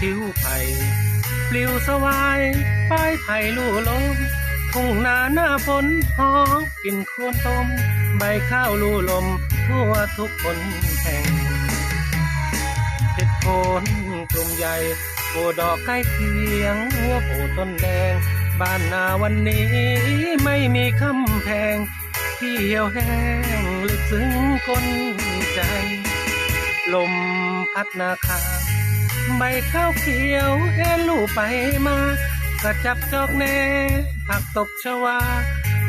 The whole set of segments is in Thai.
ผิวไผ่ปลิวสวายป้ายไผ่ลู่ลมทุ่งนาหน้าฝนหอมกลิ่นครวนต้ม ใบข้าวลู่ลม ทั่วทุกคนแห่งเพชรโคนกลุ่มใหญ่โผดอกใกล้เคียงหัวโผต้นแดง บ้านนาวันนี้ไม่มีคำแพงที่เที่ยวแห้งลึกซึ้งก้นใจ ลมพัดนาคา ใบข้าวเขียวเอ็นลูไปมากระจับจอกแน่ผักตบชวา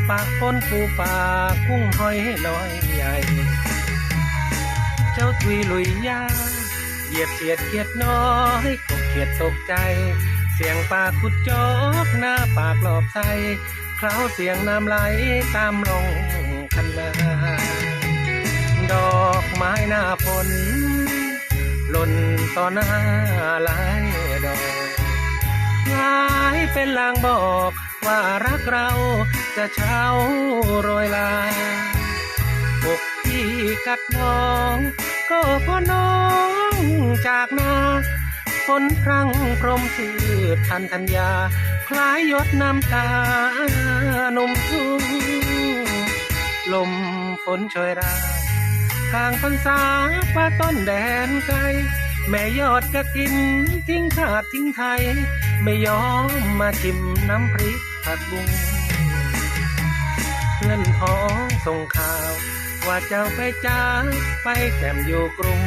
ปากปนปูปลากุ้งหอยน้อยใหญ่ เจ้าทุยลุยยาเหยียบเสียดเขียดน้อยกบเขียดตกใจ เสียงปากขุดจอกหน้าปากหลอบใสเคล้าเสียงน้ำไหลตามลงคันนาดอกไม้หน้าฝน หล่นต่อหน้าหลายดอกคล้ายเป็นลางบอกว่ารักเราจะเช้าโรยลาอกที่กัดน้อง ก็พราะน้องจากนาฝนพรังพรมชื่อทันธัญญา คล้ายยดน้ำตาหนุ่มทุ่งลมฝนโชยรา ทางพรรษาว่าต้นแดนไกล แม่ยอดกระถินทิ้งชาติทิ้งไทย ไม่ยอมมาชิมน้ำพริกผัดบุ้งเพื่อนพ้องส่งข่าว ว่าเจ้าไปจ้าไปแก้มอยู่กรุง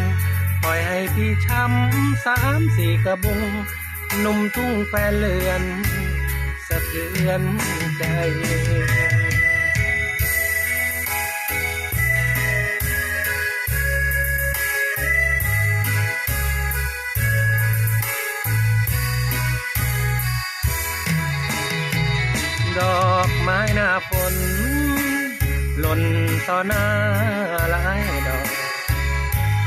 ปล่อยให้พี่ช้ำสามสี่กระบุงหนุ่มทุ่งแฟนเลือน สะเทือนใจ หน้าฝนหล่นต่อหน้าหลายดอก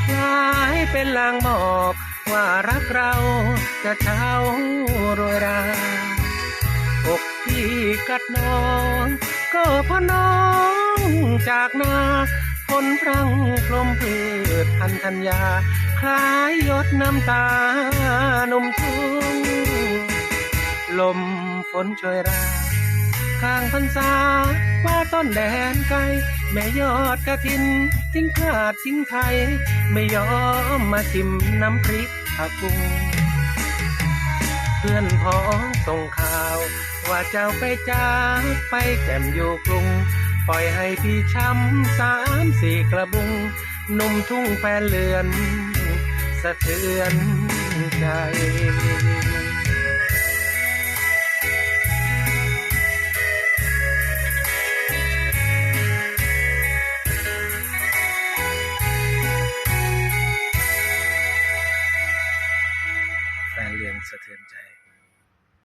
คล้ายเป็นลางบอกว่ารักเราจะเช้าโรยราอกที่กัดน้อง ก็พราะน้องจากนาฝนพรังพรมพืชพันธัญญา คล้ายหยดน้ำตาหนุ่มทุ่งลมฝนช่วยรา ข้างพรรษาว่าต้นแดนไกลแม่ยอดกระถินทิ้งพลาดทิ้งไทย ไม่ยอมมาชิมน้ำพริกผักบุงเพื่อนพ้องส่งข่าว ว่าเจ้าไปจากไปแก้มอยู่กรุง ปล่อยให้พี่ช้ำสามสี่กระบุงหนุ่มทุ่งแฟนเลือน สะเทือนใจ साथ हम जाए।